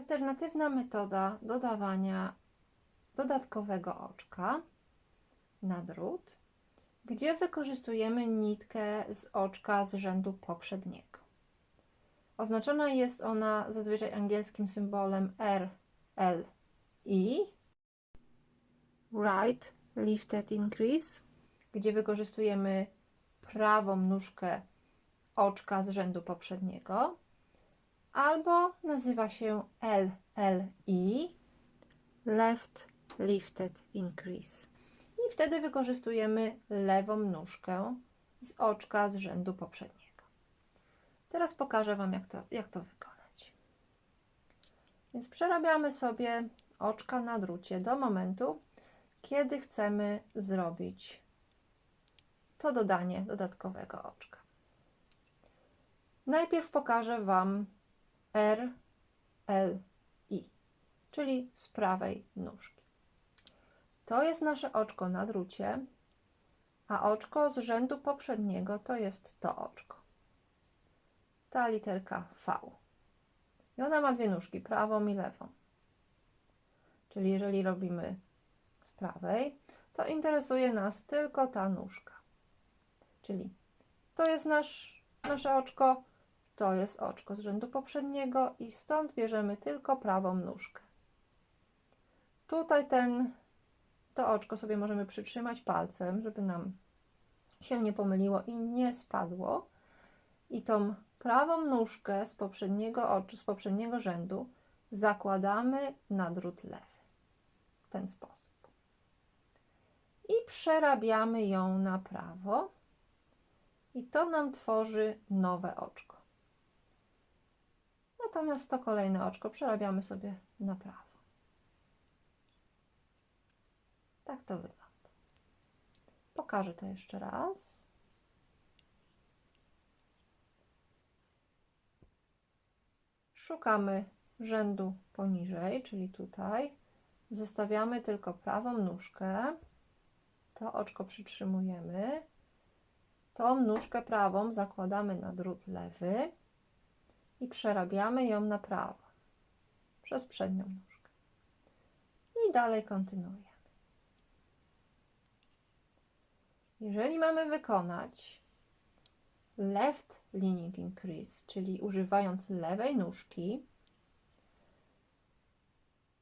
Alternatywna metoda dodawania dodatkowego oczka na drut, gdzie wykorzystujemy nitkę z oczka z rzędu poprzedniego. Oznaczona jest ona zazwyczaj angielskim symbolem R, L, I. Right lifted increase, gdzie wykorzystujemy prawą nóżkę oczka z rzędu poprzedniego, albo nazywa się LLI, left lifted increase. I wtedy wykorzystujemy lewą nóżkę z oczka z rzędu poprzedniego. Teraz pokażę Wam, jak to, jak to wykonać. Więc przerabiamy sobie oczka na drucie do momentu, kiedy chcemy zrobić to dodanie dodatkowego oczka. Najpierw pokażę Wam R, L, I, czyli z prawej nóżki. To jest nasze oczko na drucie, a oczko z rzędu poprzedniego to jest to oczko. Ta literka V. I ona ma dwie nóżki, prawą i lewą. Czyli jeżeli robimy z prawej, to interesuje nas tylko ta nóżka. Czyli to jest nasz, nasze oczko, to jest oczko z rzędu poprzedniego i stąd bierzemy tylko prawą nóżkę. Tutaj ten, to oczko sobie możemy przytrzymać palcem, żeby nam się nie pomyliło i nie spadło. I tą prawą nóżkę z poprzedniego oczu, z poprzedniego rzędu zakładamy na drut lewy. W ten sposób. I przerabiamy ją na prawo. I to nam tworzy nowe oczko. Natomiast to kolejne oczko przerabiamy sobie na prawo. Tak to wygląda. Pokażę to jeszcze raz. Szukamy rzędu poniżej, czyli tutaj. Zostawiamy tylko prawą nóżkę. To oczko przytrzymujemy. Tą nóżkę prawą zakładamy na drut lewy i przerabiamy ją na prawo przez przednią nóżkę. I dalej kontynuujemy. Jeżeli mamy wykonać left leaning increase, czyli używając lewej nóżki,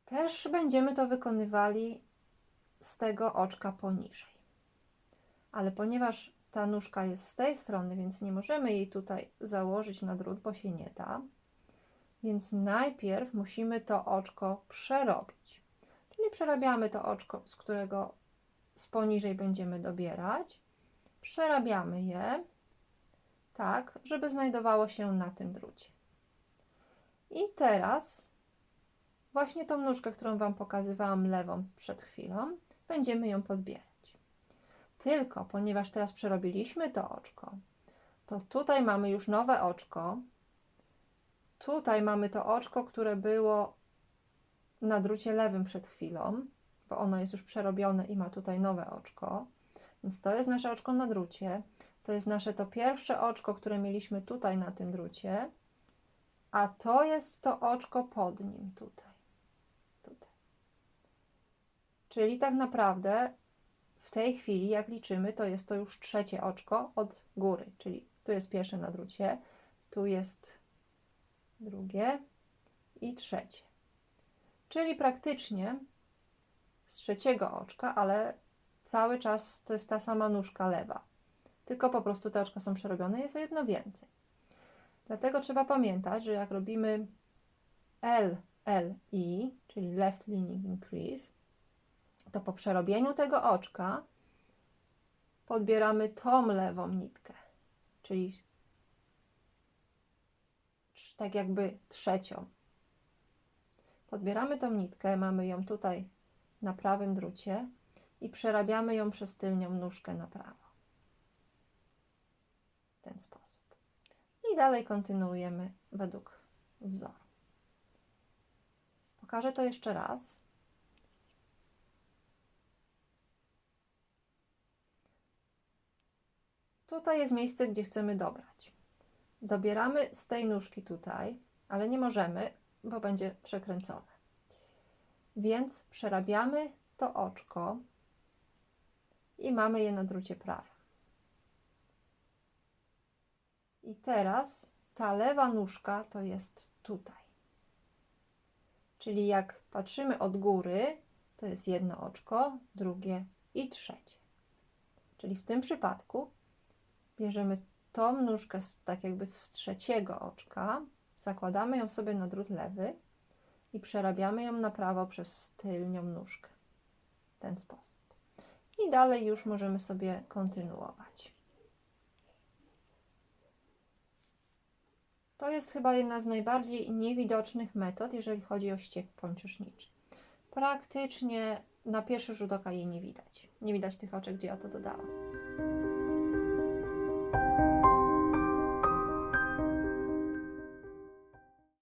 też będziemy to wykonywali z tego oczka poniżej. Ale ponieważ ta nóżka jest z tej strony, więc nie możemy jej tutaj założyć na drut, bo się nie da. Więc najpierw musimy to oczko przerobić. Czyli przerabiamy to oczko, z którego z poniżej będziemy dobierać. Przerabiamy je tak, żeby znajdowało się na tym drucie. I teraz właśnie tą nóżkę, którą Wam pokazywałam lewą przed chwilą, będziemy ją podbierać. Tylko ponieważ teraz przerobiliśmy to oczko, to tutaj mamy już nowe oczko. Tutaj mamy to oczko, które było na drucie lewym przed chwilą, bo ono jest już przerobione i ma tutaj nowe oczko. Więc to jest nasze oczko na drucie. To jest nasze to pierwsze oczko, które mieliśmy tutaj na tym drucie. A to jest to oczko pod nim tutaj. tutaj. Czyli tak naprawdę w tej chwili, jak liczymy, to jest to już trzecie oczko od góry, czyli tu jest pierwsze na drucie, tu jest drugie i trzecie. Czyli praktycznie z trzeciego oczka, ale cały czas to jest ta sama nóżka lewa. Tylko po prostu te oczka są przerobione, jest o jedno więcej. Dlatego trzeba pamiętać, że jak robimy L, L, I, czyli left leaning increase, to po przerobieniu tego oczka podbieramy tą lewą nitkę, czyli tak jakby trzecią. Podbieramy tą nitkę, mamy ją tutaj na prawym drucie i przerabiamy ją przez tylnią nóżkę na prawo. W ten sposób. I dalej kontynuujemy według wzoru. Pokażę to jeszcze raz. Tutaj jest miejsce, gdzie chcemy dobrać. Dobieramy z tej nóżki tutaj, ale nie możemy, bo będzie przekręcone. Więc przerabiamy to oczko i mamy je na drucie prawym. I teraz ta lewa nóżka to jest tutaj. Czyli jak patrzymy od góry, to jest jedno oczko, drugie i trzecie. Czyli w tym przypadku bierzemy tą nóżkę z, tak jakby z trzeciego oczka, zakładamy ją sobie na drut lewy i przerabiamy ją na prawo przez tylnią nóżkę. W ten sposób. I dalej już możemy sobie kontynuować. To jest chyba jedna z najbardziej niewidocznych metod, jeżeli chodzi o ściek pączeszniczy. Praktycznie na pierwszy rzut oka jej nie widać. Nie widać tych oczek, gdzie ja to dodałam.